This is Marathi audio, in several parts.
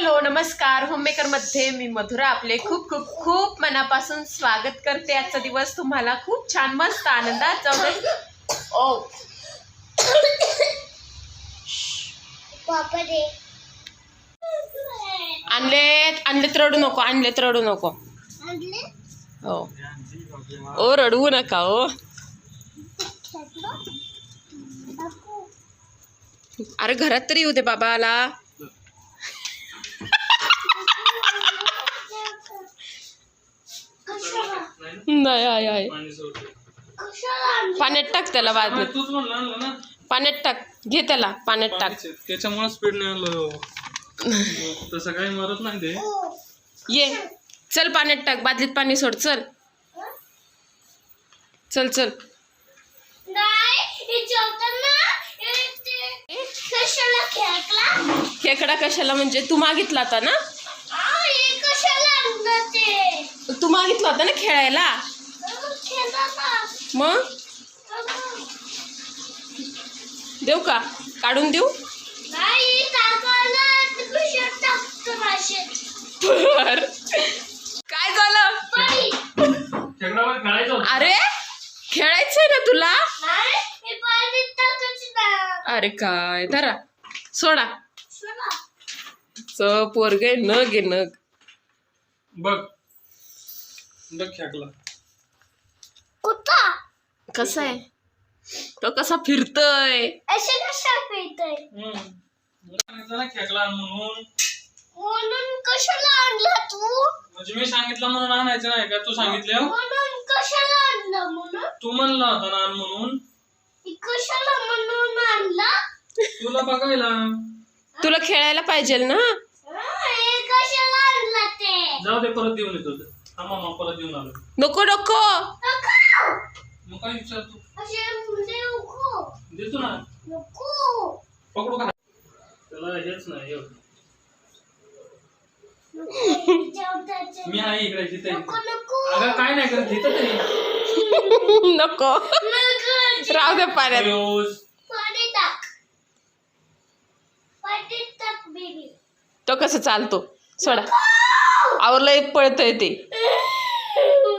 हॅलो नमस्कार. होममेकरमध्ये मी मधुरा. आपले खूप खूप खूप मनापासून स्वागत करते आजचा दिवस. तुम्हाला खूप छान मस्त आनंदात जाऊ दे. ओ. पापा दे. आणलेत आणलेत रडू नको आणलेत रडू नको. आणले हो. ओ रडवू नका हो अरे घरात तरी येऊ दे बाबाला कशाला नाही आहे आहे. पाण्यात टाक त्याला बादलीत तूच म्हणलं आणलं ना? पाण्यात टाक. घे त्याला पाण्यात टाक. त्याच्यामुळे स्पीड नाही आणलं तसं काही मरत नाही ते. ये. चल पाण्यात टाक. बादलीत पाणी सोड. चल. चल चल. हे हे खेकडा कशाला? म्हणजे तू मागितला होता ना आ हे कशाला आणलं मागितला होता ना खेळायला? मग? देऊ का? काढून देऊ? बर. काय झालं. अरे खेळायचंय ना तुला? अरे काय? धरा. सोडा. सोडा. च पोरगे नग आहे नग. बघ. बघ खेकला कुठा कसा आहे? तो कसा फिरतोय? असे कशा पितय हम्म. सांगितलं ना खेकला आण म्हणून. म्हणून कशाला आणला तू? म्हणजे मी सांगितलं म्हणून आणायचं नाही का? तू सांगितलं? म्हणून कशाला आणलं म्हणून? तू म्हणला होता ना आण म्हणून. हे कशाला म्हणून आणला? तुला बघायला. तुला खेळायला पाहिजे ना? हा, हे कशाला आणला ते? जाऊ दे परत देऊन येतो. ते. थांबा मग परत देऊन आलो. नको नको! मग काय विचारतो असे नको! देतो ना. नको! पकडू का? त्याला हेच नाही एवढं. जेवताचे मी आहे इकडे जिथे. नको नको! अगं काय नाही करत घेत तरी. नको. नको राहू दे पाण्यात. रोज तो कसं चालतो? सोडा. आवरलंय पळतय ते.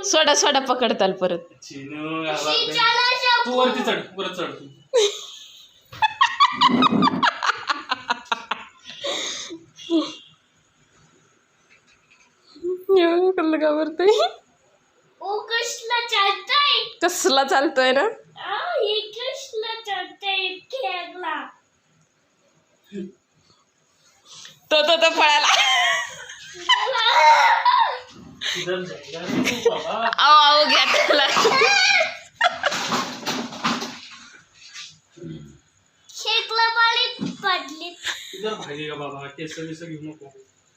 सोडा सोडा पकडताल परत. चिनू आला ते. वरती चढ वरत चढ तू. कल्लं घाबरतोय. ओ कसला चालताय? कसला चालतोय ना? आ हे कसला चालताय खेळला तो तो तो पळाला इधर जायला नको बाबा आओ आओ घ्या त्याला. खेकला पाणी पडली. इधर भागे का बाबा? केस बिस घेऊ नको.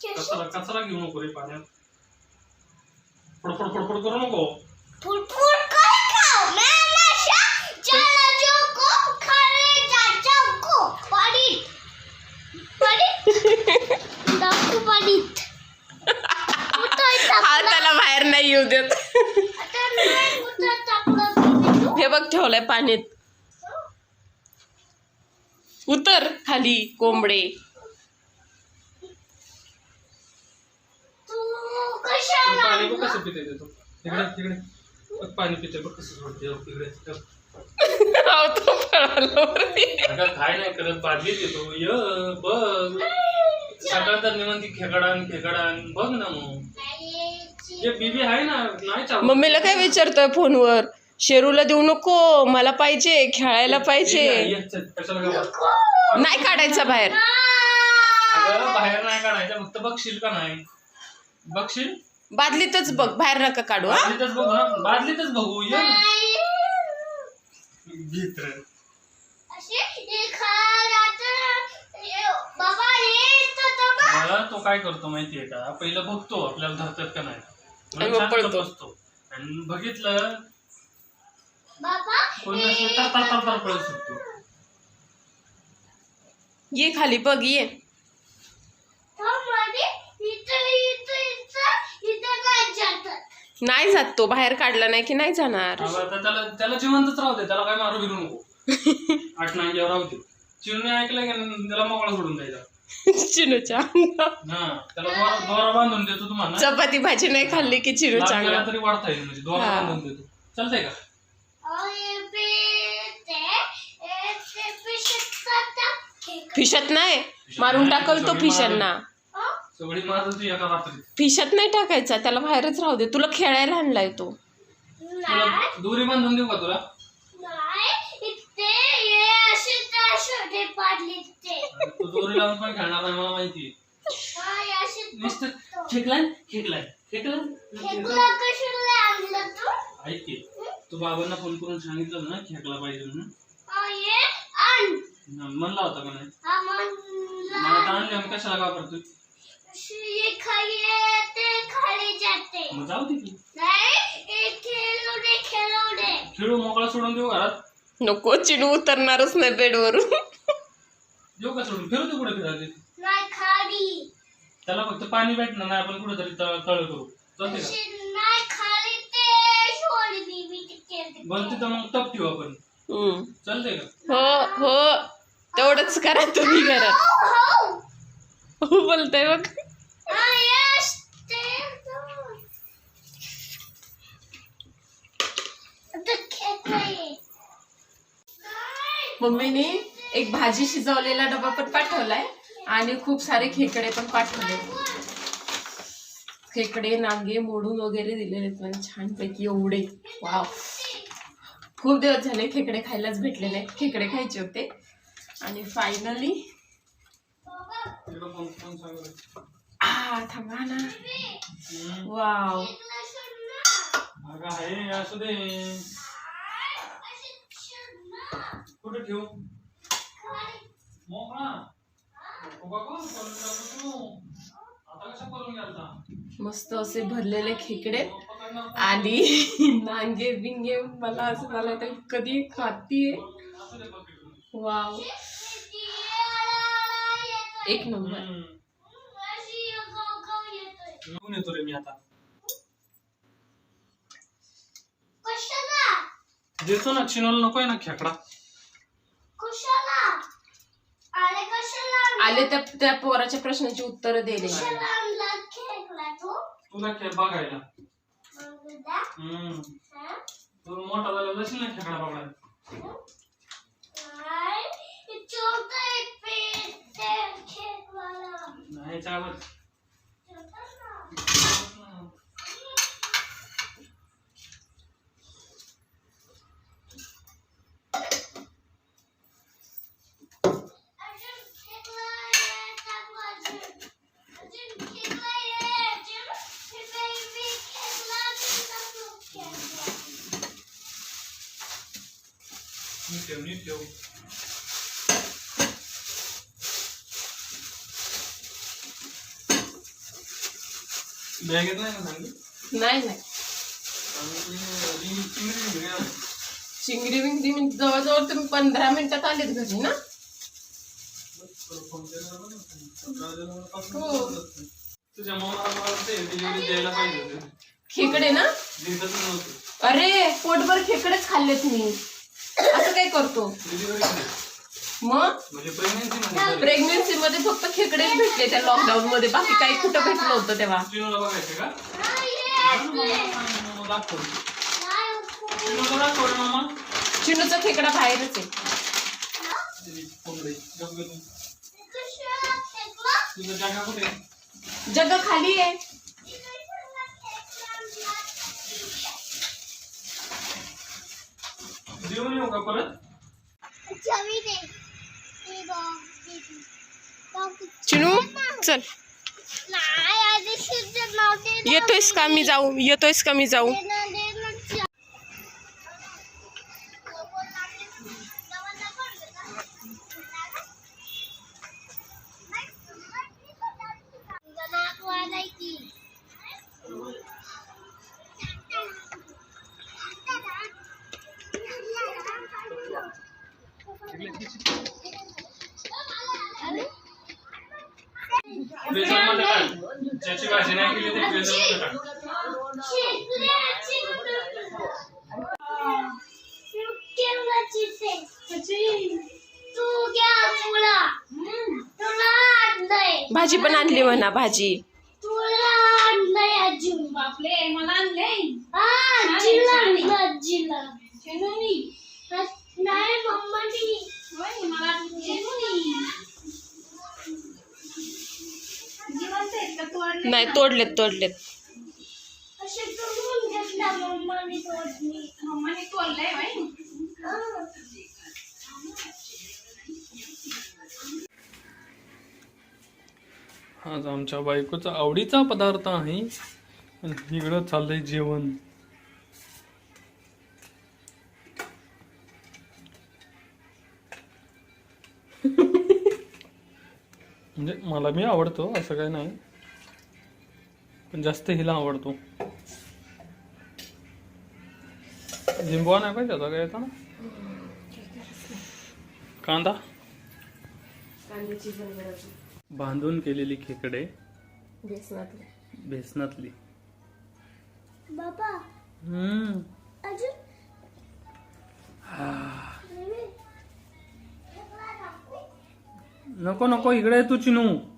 कचरा कचरा घेऊ नको रे पाण्यात. फडफड फडफड करू नको. फुटफुट काय खाओ मैं नशा चला जोको खाने जा जोको पाणी पाणी दाखू पाणी कुठं हा टाकलं त्याला बाहेर नाही येऊ देत. हे बघ ठेवलंय पाण्यात. उतर खाली कोंबडे. पाणी बघ कसं पिते तू तिकडे तिकडे बघ पाणी पिते बघ कसं सोडते बघ तिकडे बघ. अहो, तो पळाला वरती. अगं काय नाही करत येतो य बघ. सकाळ तर खेकडान खेकडान. बघ ना मग. जे बीबी आहे ना नाही चालत. मम्मीला काय विचारतोय फोनवर शेरूला देऊ नको मला पाहिजे खेळायला पाहिजे. चल, कशाला नाही काढायचा बाहेर. अगं बाहेर नाही काढायचं फक्त बघशील का नाही? बघशील? बादलीतच बघ बाहेर नका काढू हा. बादलीतच बघू ना बादलीतच बघू ये. ना घेत रे. असे खायला तर- बाबा हे. मला तो काय करतो माहितीये का? पहिलं बघतो आपल्याला धरतात का नाही. बसतो. आणि बघितलं बाबा कोण नसलं तर तर तर तर पळत सुटतो. ये खाली बघ ये. थांबमध्ये इथं इथं इथं इथं नाही नाही जात तो बाहेर काढला नाही की नाही जाणार. अगं आता त्याला त्याला जिवंतच राहू दे. त्याला काय मारू बिरू नको. आठ नांग्यावर राहू दे चिमणी ऐकलं की त्याला मोकळा सोडून द्यायचा. चिनूच्या अंगावर त्याला दोरा दोरा बांधून देतो तुम्हाला. चपाती भाजी नाही खाल्ली की चिनूच्या लागल्याला अंगावर तरी वाढता येईल म्हणजे दोरा हा. बांधून देतो. चालतंय का? फिशत नाही? मारून टाकल तो फिशांना. सगळी एका फिशात नाही टाकायचा त्याला बाहेरच राहू दे. तुला खेळायला आणलाय तो. तुला दोरी बांधून देऊ का तुला नाही इथे ये असे पाडले ते. तू दोरी लावून पण खेळणार नाही मला माहिती. हा ये असे नुसतं खेकलाय खेकलाय खेकलाय. तुला कशाला आणलं तू? ऐक की तू बाबांना फोन करून सांगितलं ना खेकला पाहिजे म्हणून. हा ये आण म्हणला होता का नाही? हा मला म्हणला कशाला का करतोय ये खाइए ते खाली जाते. मग जाऊ दे की. नाही ये खेळू दे खेळू दे खेळू मोकळा सोडून देऊ घरात. नको चिनू उतरणारच नाही बेडवरून. देऊ का सोडून फिरू तू कुठे फिरायचे? नाही खाली. त्याला फक्त पाणी भेटणार नाही आपण कुठेतरी तळ तळ करू. चालते का? अशी नाही खाली ते सोड बीबी ते खेळते बरं तिथं मग टप ठेवू आपण. हम्म. चालतंय का? हो हो. तेवढंच करा तुम्ही घरात. हो हो. हो बोलताय बघ. हा यस ते. आता खेळतोय. मम्मीने एक भाजी शिजवलेला डबा पण पाठवलाय आणि खूप सारे खेकडे पण पाठवले. खेकडे नांगे मोडून वगैरे दिलेले आहेत म्हणजे छानपैकी एवढे. वाव. खूप दिवस झाले खेकडे खायलाच भेटले नाहीत. खेकडे खायचे होते. आणि फायनली थांबा ना. वाव. आहे असू दे. कुठे ठेवू? मस्त असे भरलेले खेकडे आणि नांगे बिंगे मला असं झालं तर कधी खातीये. वाव. एक नंबर. येतो रे मी आता देतो ना चिनोला नकोय ना खेकडा. आले त्या त्या पोराच्या प्रश्नाची उत्तर दिले. तुला खेळ बघायला. मग दा हम्म. हा? तू मोठा झाला जशी ना खेकडा बघायला? नाही, हे छोटं आहे पे- ते खेळवाला. नाही चावत छोटं ना. अजून खेळला आहे, टाकू अजून. अजून खेळला आहे, अजून. हे baby खेळला, अजून टाकू खेळला. नीट ठेव नीट ठेव बॅगेत नाही ना सांगितलं नाही नाही चिंगरी विंगरी म्हणजे जवळजवळ तुम्ही पंधरा मिनिटात आलेत घरी ना हो. तुझ्या मम्माला मला ते डिलिव्हरी द्यायला पाहिजे होते खेकडे ना दिसतच नव्हतं अरे पोटभर खेकडेच खाल्लेत मी असं काय करतो? मग? म्हणजे प्रेग्नेन्सी मध्ये प्रेग्नेन्सी मध्ये फक्त खेकडेच भेटले त्या लॉकडाऊन मध्ये. बाकी काही कुठं भेटलं होतं तेव्हा? हे चिनूचा खेकडा बाहेरच आहे? जग खाली आहे. जेवण येऊ का परत. चिनू चल. येतोयस का मी जाऊ? येतोयस का मी जाऊ? भाजी पण आणली म्हणा भाजी. तुला आणलंय आजी बापले आज आमच्या बायकोचा आवडीचा पदार्थ आहे. आणि इकडं चाललंय जेवण. म्हणजे मला मी आवडतो असं काही नाही. पण जास्त हिला आवडतो. लिंबवा नाही पाहिजे आता काय येतं ना कांदा? बांधून केलेली खेकडे बेसनातली. बाबा. हम्म. अजून? नको नको इकडे तू चिनू.